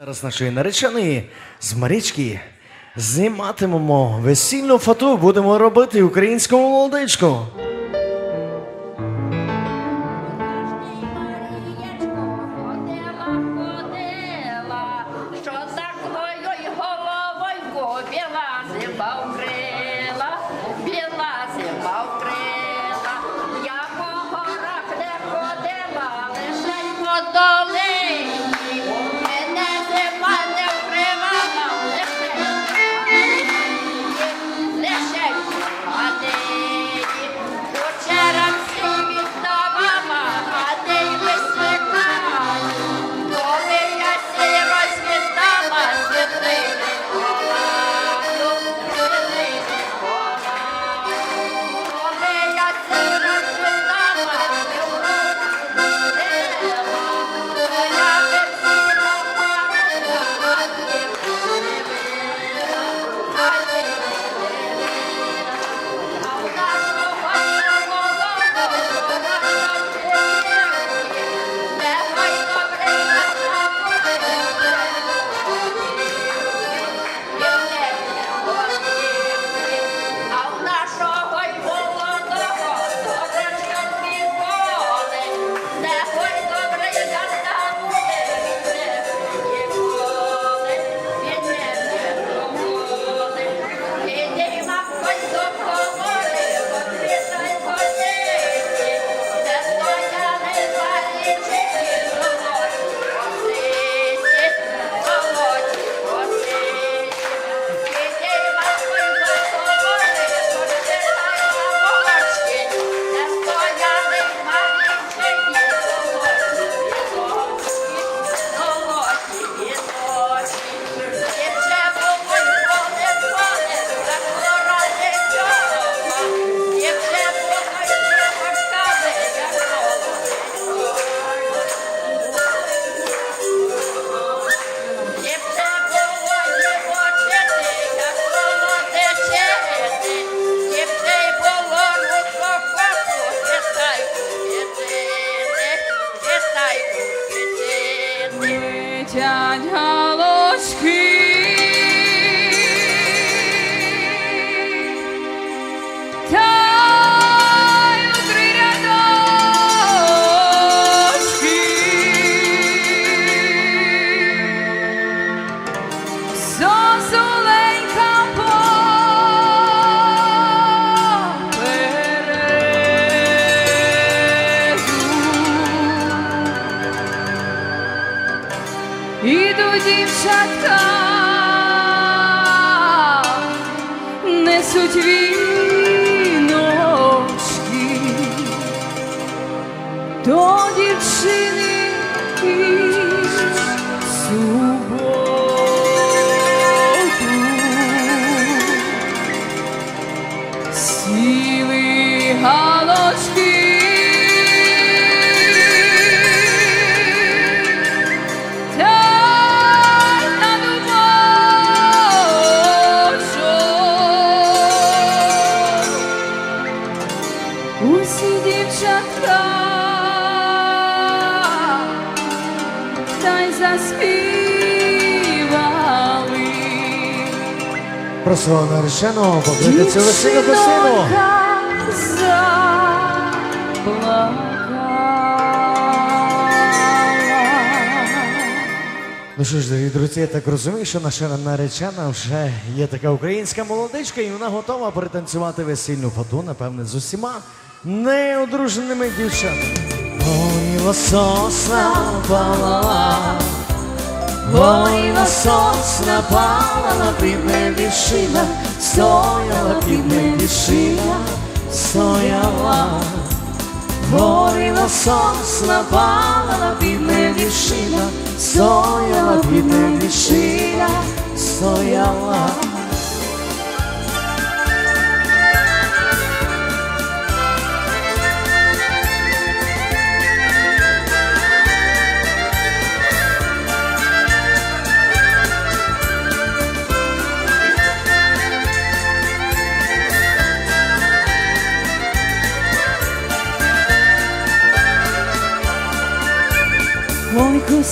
Зараз нашої нареченої з Марічки зніматимемо весільну фату, будемо робити українську молодичку. до дівчини і суботи. заспівали. свого нареченого побити цю лисину косину. Ну що ж, дорогі друзі, я так розумію, що наша наречена вже є така українська молодичка, і вона готова перетанцювати весільну фату, напевне, з усіма неодруженими дівчатами. Ой, лососа, балала, Горіла сосна, палала під небі шина, стояла під вішина, шина, стояла, горіла сосна, палала під небі шина, стояла під вішина, стояла.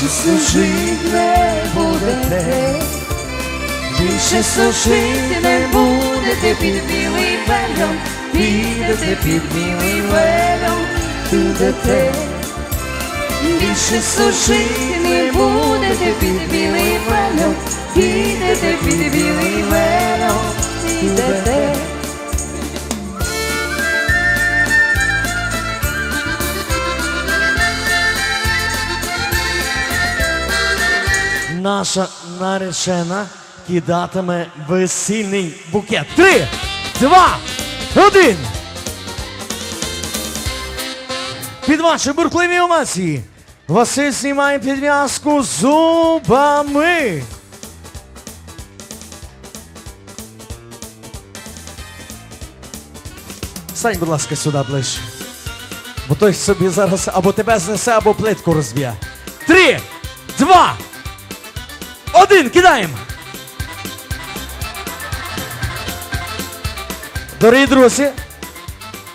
Більше служити не будете, більше служити не будете під білий велом, підете під білий велом, підете. Більше служити не будете під білий велом, підете під білий велом, підете. Наша наречена кидатиме весільний букет. Три, два, один. Під ваші бурхливі емоції Василь знімає підв'язку зубами. Стань, будь ласка, сюди ближче. Бо той собі зараз або тебе знесе, або плитку розб'є. Три, два, один, кидаємо. Дорогі друзі,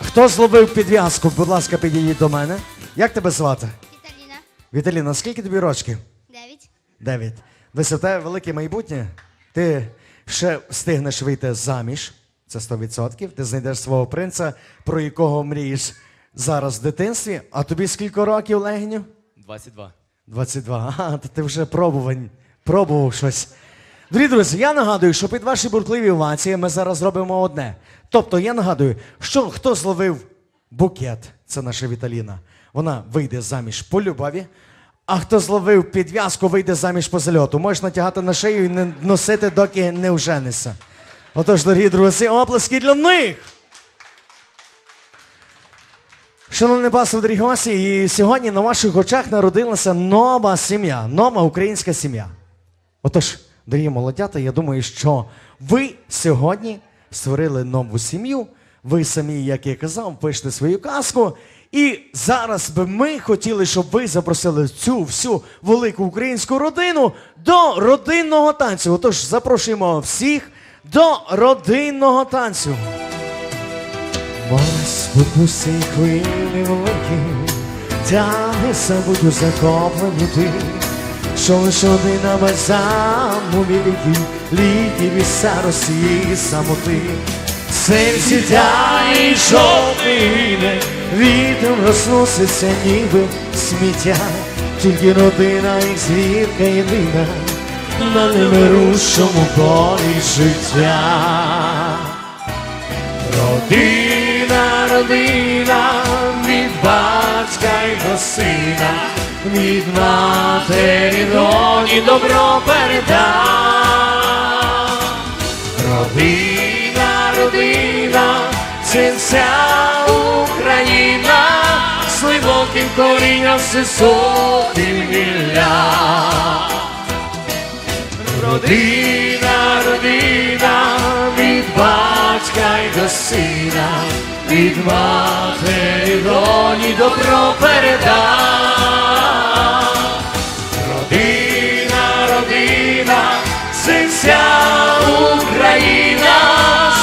хто зловив підв'язку, будь ласка, підійдіть до мене. Як тебе звати? Віталіна, Віталіна, скільки тобі рочків? 9. Дев'ять. Дивися, в тебе велике майбутнє. Ти ще встигнеш вийти заміж. Це 100%. Ти знайдеш свого принца, про якого мрієш зараз в дитинстві. А тобі скільки років, Легеню? 22. 22. Ага, то ти вже пробувань, пробував щось. Дорогі друзі, я нагадую, що під ваші бурхливі овації ми зараз робимо одне. Тобто, я нагадую, що хто зловив букет, це наша Віталіна, вона вийде заміж по любові. А хто зловив підв'язку, вийде заміж по зальоту. Можеш натягати на шию і не носити, доки не вженися. Отож, дорогі друзі, оплески для них! Шановний пастор, дорогі гості, і сьогодні на ваших очах народилася нова сім'я, нова українська сім'я. Отож, дорогі молодята, я думаю, що ви сьогодні створили нову сім'ю. Ви самі, як я казав, пишете свою казку. І зараз би ми хотіли, щоб ви запросили цю всю велику українську родину до родинного танцю. Отож, запрошуємо всіх до родинного танцю. Морсь спокуси хвилі великі, тягне забуду захоплені ти, що лиш одина бальзам у великій літі від старості і самоти. Тяє і жовтине, вітром розноситься ніби сміття, тільки родина їх звідка єдина, на невирушому полі життя. Родина, родина, від батька й до сина, від матері доні добро переда. Родина, родина, це вся Україна, з глибоким корінням високим гілля. Родина, родина, від батька й до сина, від матері доні добро переда. Родина, родина, це вся Україна,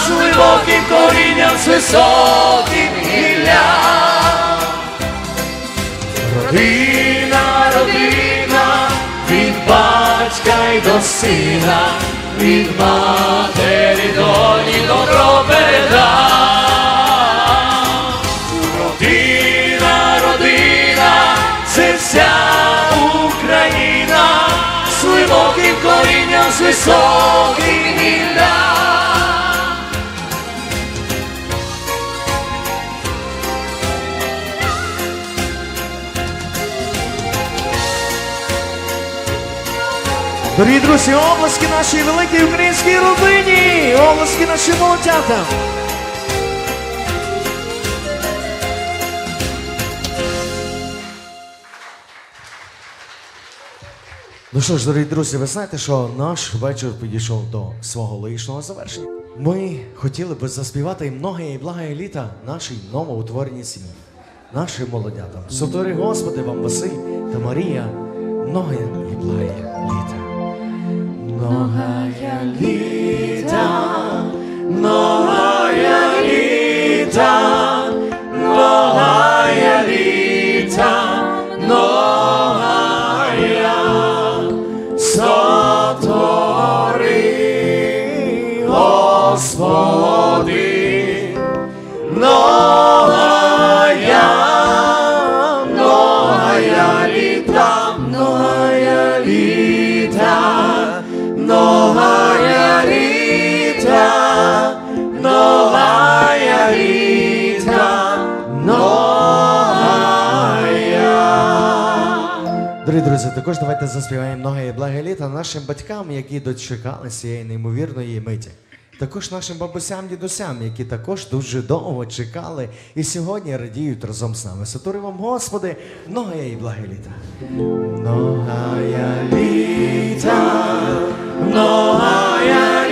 з глибоким корінням, з високим гіллям. Родина, родина, від батька й до сина, від матері доні добро з високим гіллям. Дорогі друзі, обласки нашій великій українській родині! Обласки нашим молодятам! Ну що ж, дорогі друзі, ви знаєте, що наш вечір підійшов до свого логічного завершення. Ми хотіли би заспівати і многое і благое літа нашій новоутвореній сім'ї, нашим молодятам. Сотори Господи вам, Василь та Марія, многое і благое друзі, також давайте заспіваємо многое і благе літа нашим батькам, які дочекалися цієї неймовірної миті. Також нашим бабусям, дідусям, які також дуже довго чекали і сьогодні радіють разом з нами. Сатури вам, Господи, многое і благе літа. Літа, многое літа,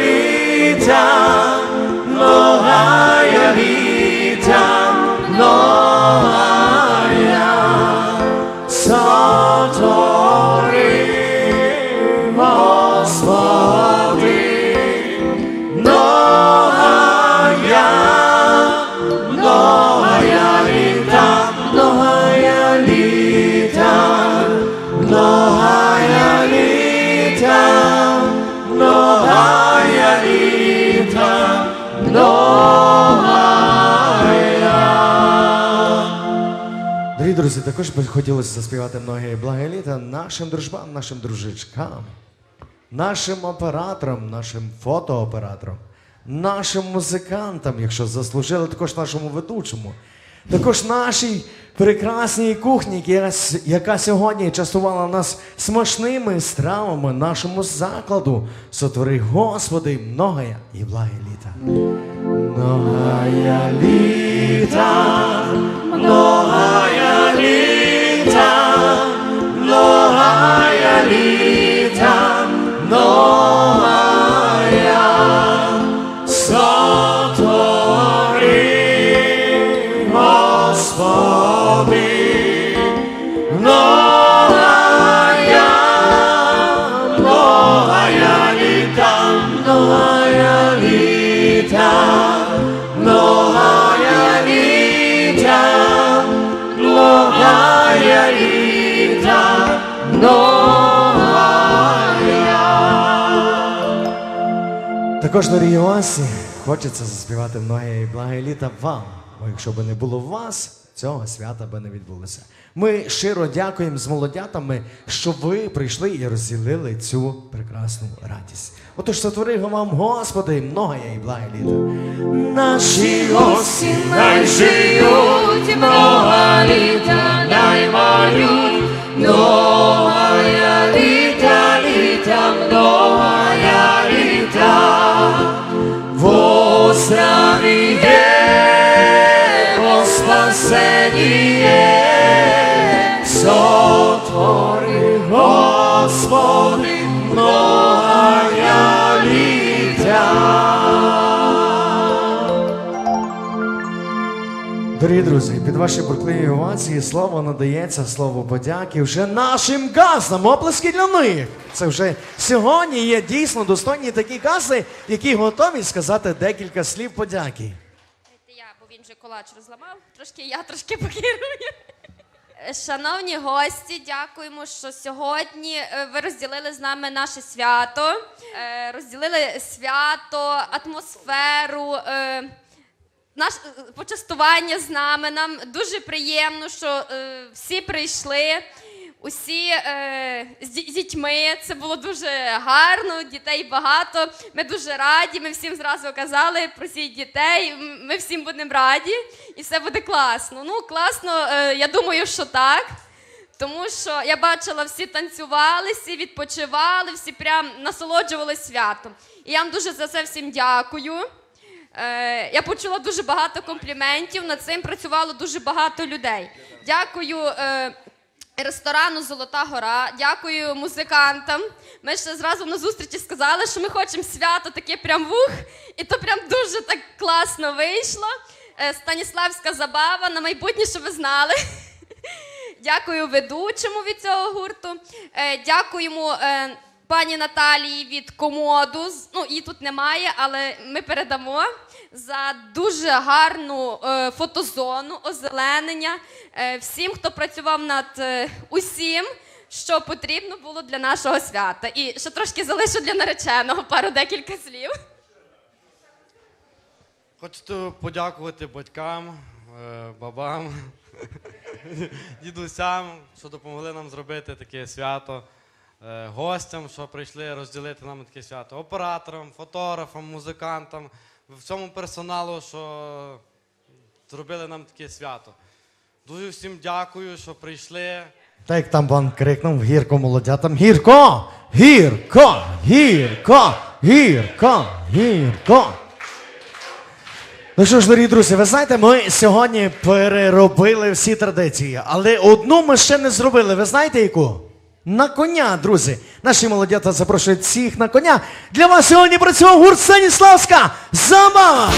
друзі, також би хотілося заспівати многе благе літа нашим дружбам, нашим дружичкам, нашим операторам, нашим фотооператорам, нашим музикантам, якщо заслужили, також нашому ведучому, також нашій прекрасній кухні, яка, сьогодні частувала нас смачними стравами, нашому закладу. Сотвори, Господи, многое і благе літа. Літа, Також, дорогі гості, хочеться заспівати многое і благе літа вам. Бо якщо б не було вас, цього свята би не відбулося. Ми щиро дякуємо з молодятами, що ви прийшли і розділили цю прекрасну радість. Отож, сотвори вам, Господи, многое і благе літа. Наші гості най живуть, много літа, Дорогі друзі, під ваші буркливі овації слово надається слово подяки вже нашим газам. Оплески для них. Це вже сьогодні є дійсно достойні такі гази, які готові сказати декілька слів подяки. Я, бо він вже колач розламав. Трошки я трошки покерую. Шановні гості, дякуємо, що сьогодні е, ви розділили з нами наше свято. Е, Розділили свято, атмосферу, е, наш е, почастування з нами. Нам дуже приємно, що е, всі прийшли. Усі е, з дітьми це було дуже гарно, дітей багато. Ми дуже раді. Ми всім зразу казали про всіх дітей. Ми всім будемо раді, і все буде класно. Ну, класно, е, я думаю, що так. Тому що я бачила, всі танцювали, всі відпочивали, всі прям насолоджувалися святом. І я вам дуже за це всім дякую. Е, я почула дуже багато компліментів. Над цим працювало дуже багато людей. Дякую е, ресторану Золота Гора, дякую музикантам. Ми ще зразу на зустрічі сказали, що ми хочемо свято таке прям вух, і то прям дуже так класно вийшло. Е, Станіславська забава на майбутнє, що ви знали. Дякую ведучому від цього гурту. Дякуємо пані Наталії від комоду. Ну, її тут немає, але ми передамо за дуже гарну е, фотозону, озеленення. Е, всім, хто працював над е, усім, що потрібно було для нашого свята. І ще трошки залишу для нареченого пару декілька слів. Хочу подякувати батькам, е, бабам, дідусям, що допомогли нам зробити таке свято, гостям, що прийшли розділити нам таке свято, операторам, фотографам, музикантам, всьому персоналу, що зробили нам таке свято. Дуже всім дякую, що прийшли. Так як там пан крикнув гірко молодятам. Гірко! Гірко! Гірко! Гірко! Гірко! Ну що ж, дорогі друзі, ви знаєте, ми сьогодні переробили всі традиції, але одну ми ще не зробили. Ви знаєте яку? На коня, друзі. Наші молодята запрошують всіх на коня. Для вас сьогодні працював гурт Станіславська Забава!